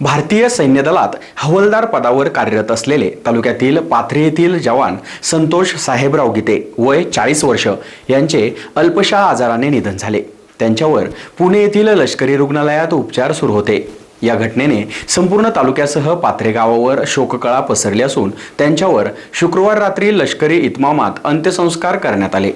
भारतीय सैन्य दलात हवलदार पदावर कार्यरत असलेले तालुक्यातील पाथरी येथील जवान संतोष साहेबराव गीते वय चाळीस वर्ष यांचे अल्पशा आजाराने निधन झाले. त्यांच्यावर पुणे येथील लष्करी रुग्णालयात उपचार सुरू होते. या घटनेने संपूर्ण तालुक्यासह पाथरे गावावर शोककळा पसरली असून त्यांच्यावर शुक्रवार रात्री लष्करी इतमामात अंत्यसंस्कार करण्यात आले.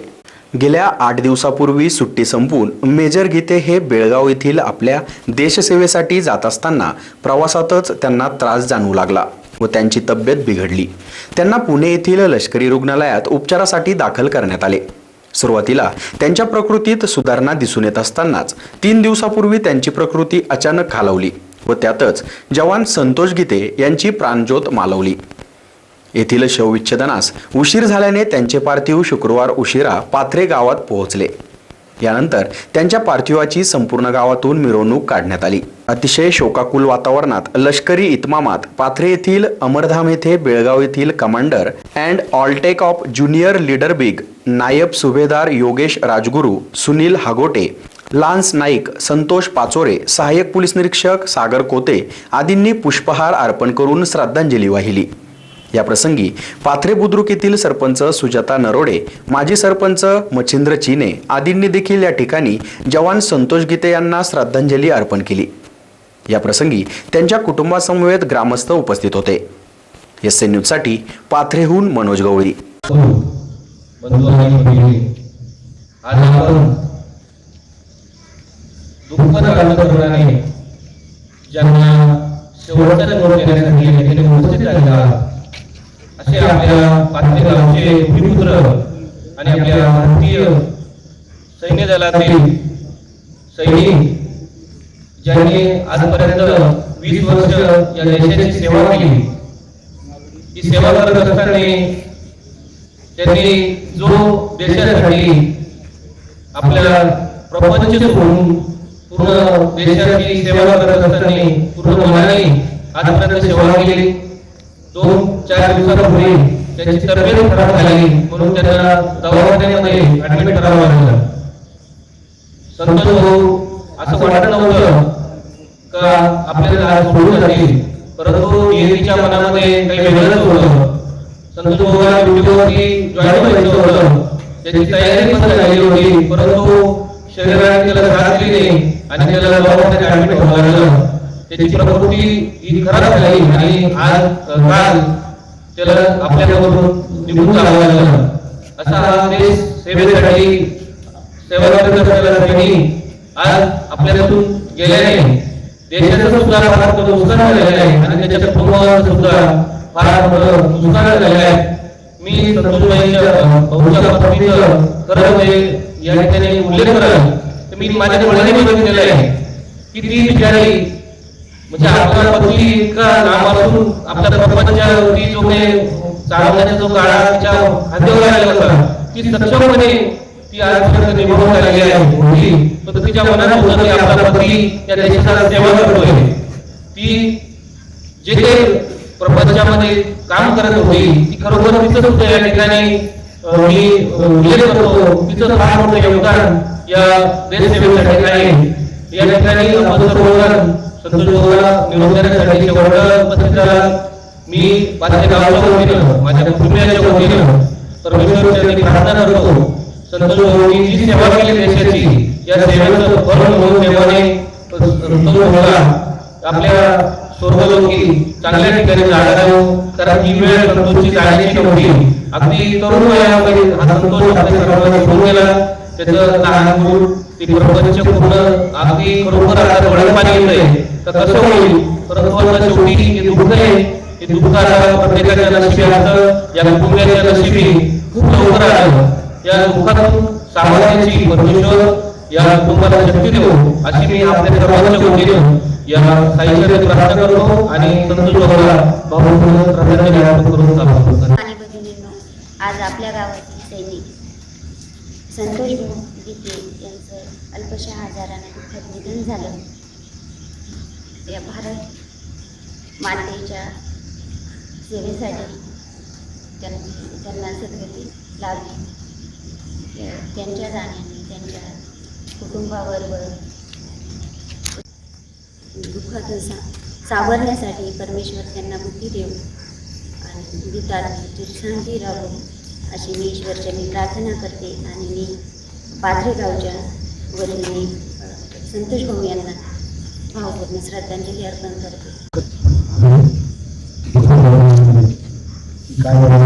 गेल्या आठ दिवसापूर्वी सुट्टी संपून मेजर गीते हे बेळगाव येथील आपल्या देशसेवेसाठी जात असताना प्रवासातच त्यांना त्रास जाणवू लागला व त्यांची तब्येत बिघडली. त्यांना पुणे येथील लष्करी रुग्णालयात उपचारासाठी दाखल करण्यात आले. सुरुवातीला त्यांच्या प्रकृतीत सुधारणा दिसून येत असतानाच तीन दिवसापूर्वी त्यांची प्रकृती अचानक खालावली व त्यातच जवान संतोष गीते यांची प्राणज्योत मालवली. येथील शवविच्छेदनास उशीर झाल्याने त्यांचे पार्थिव शुक्रवार उशिरा पाथरे गावात पोहोचले. यानंतर त्यांच्या पार्थिवाची संपूर्ण गावातून मिरवणूक काढण्यात आली. अतिशय शोकाकुल वातावरणात लष्करी इतमामात पाथरे येथील अमरधाम येथे बेळगाव येथील कमांडर अँड ऑलटेक ऑफ ज्युनियर लीडर बिग नायब सुभेदार योगेश राजगुरू सुनील हागोटे लान्स नाईक संतोष पाचोरे सहाय्यक पोलीस निरीक्षक सागर कोते आदींनी पुष्पहार अर्पण करून श्रद्धांजली वाहिली. या प्रसंगी पाथरे बुद्रुक येथील सरपंच सुजाता नरोडे माजी सरपंच मच्छिंद्र चिने आदींनी देखील या ठिकाणी जवान संतोष गीते यांना श्रद्धांजली अर्पण केली. या प्रसंगी त्यांच्या कुटुंबासमवेत ग्रामस्थ उपस्थित होते. एस एन न्यूजसाठी पाथरेहून मनोज गवळी. ज्यांना उपस्थित राहिला असे आपल्या पाथरी गावचे भूमिपुत्र आणि आपल्या भारतीय सैन्य दलातील सैनिक ज्यांनी आजपर्यंत वीस वर्ष या देशाची सेवा केली ही सेवा करत असताना त्यांनी जो देशासाठी आपल्या प्रपंच सोडून पूर्ण देशाची सेवा करत असताना पूर्ण मनाने आजपर्यंत सेवा केली. दोन चार दिवसापूर्वी त्यांची तब्येत खराब झाली म्हणून त्यांना दवाखान्यामध्ये ऍडमिट करावं लागलं. संतोष भाऊ असं वाटत नव्हतं का आपल्याला आज सोडून जातील? परंतु नियतीच्या मनामध्ये काही वेगळंच होतं. संतोष भाऊला ड्युटीवरती जॉईन व्हायचं होतं. त्याची तयारी पण झाली होती परंतु शरीराने त्याला साथ दिली आणि त्याला दवाखान्यात ऍडमिट व्हावं लागलं. त्याची प्रकृती ही खराब झाली आणि आज काल त्याला आपल्या आपल्याबरोबर निघून जावं लागलं. असा हा देश सेवेसाठी सेवा करत असलेला आज आपल्यातून गेल्याने देशाचं सुद्धा फार मोठं नुकसान झालेलं आहे. आणि त्याच्या कुटुंबावर सुद्धा फार मोठं नुकसान झालेलं आहे. मी संतोषबाईंच्या भाऊच्या पत्नीचं खरं म्हणजे या ठिकाणी उल्लेख कराल मी माझ्या डोळ्याने बघितलेलं आहे की ती बिचारी म्हणजे आपला पती इतका नावापासून आपल्या प्रपंचावरती जो काही चालवण्याचा जो काळा तिच्या हातावर आलेला होता ती सक्षमपणे ती आजपर्यंत निभावून आलेली आहे. म्हणजे मुली तर तिच्या मनात होतं की आपला पती या देशाचा सेवा करतोय. ती जे काही प्रपंचामध्ये काम करत होती ती खरोखर तिथं सुद्धा या ठिकाणी मी उल्लेख करतो तिचं फार मोठं योगदान या देशसेवेसाठी आहे. या ठिकाणी आपण सर्वजण संतोष उपस्थित मी माझ्या गावाच्या वतीनं माझ्या कुटुंबियाच्या वतीनं परमेश्वरच्या प्रार्थना करतो जी सेवा केली देशाची या सेवेचं फळ म्हणून देवाने आपल्या स्वर्गलोकी चांगल्या ठिकाणी जाणारं कारण ही वेळ संतोषची जाण्याची नव्हती. अगदी तरुण वयामध्ये हा संतोष आपल्या सर्वांना गेला. त्याचं लहान मूल प्रपंच पूर्ण अगदी खरोखर आता तर कसं होईल. परंतु आता शेवटी हे दुःख आहे. हे दुःख आता प्रत्येकाच्या नशिबी असतं. या कुटुंबियाच्या नशिबी खूप लवकर आलं या दुःखातून सावरण्याची परमेश्वर या कुटुंबाला शक्ती देऊ अशी मी आपल्या सर्वांच्या वतीनं या साहित्याने प्रार्थना करतो आणि संत भाऊला भाऊ प्रार्थना अर्पण करून चालू आज आपल्या गावातील सैनिक संतोष गीते यांचं अल्पशा आजाराने दुःखात निधन झालं. या भारत मातेच्या सेवेसाठी त्यांनी त्यांना सद्गती लाभली त्यांच्या जाण्याने त्यांच्या कुटुंबाबरोबर दुःखद असा सावरण्यासाठी परमेश्वर त्यांना बुद्धी देऊ आणि गीतात शांती राहू अशी मी ईश्वरचरणी प्रार्थना करते आणि मी पाथरे गावच्या वतीने संतोष भाऊ यांना भावपूर्ण श्रद्धांजली अर्पण करते. काय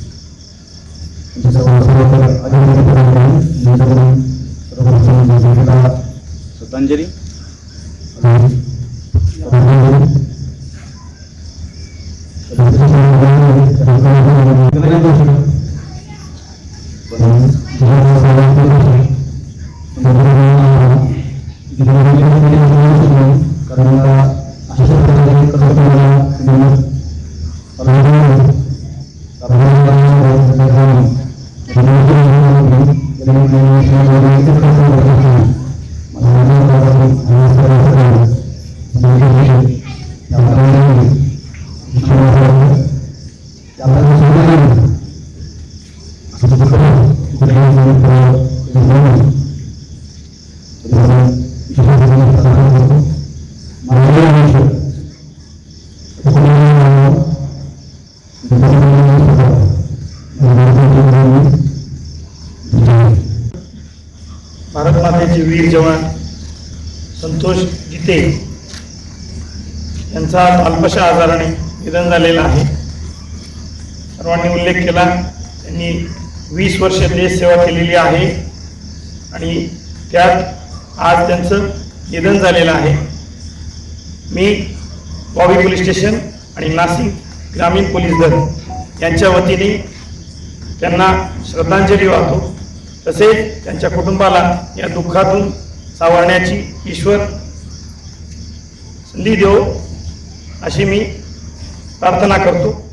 श्रद्धांजली भारत वीर जवान संतोष गीते यांचा आज अल्पशा आजाराने निधन झालेलं आहे. सर्वांनी उल्लेख केला त्यांनी वीस वर्ष देशसेवा केलेली आहे आणि त्यात आज त्यांचं निधन झालेलं आहे. मी बॉबी पोलीस स्टेशन आणि नाशिक ग्रामीण पोलीस दल यांच्या वतीने त्यांना श्रद्धांजली वाहतो. तसेच त्यांच्या कुटुंबाला या दुःखातून सावरण्याची ईश्वर संधी देव अशी मी प्रार्थना करतो.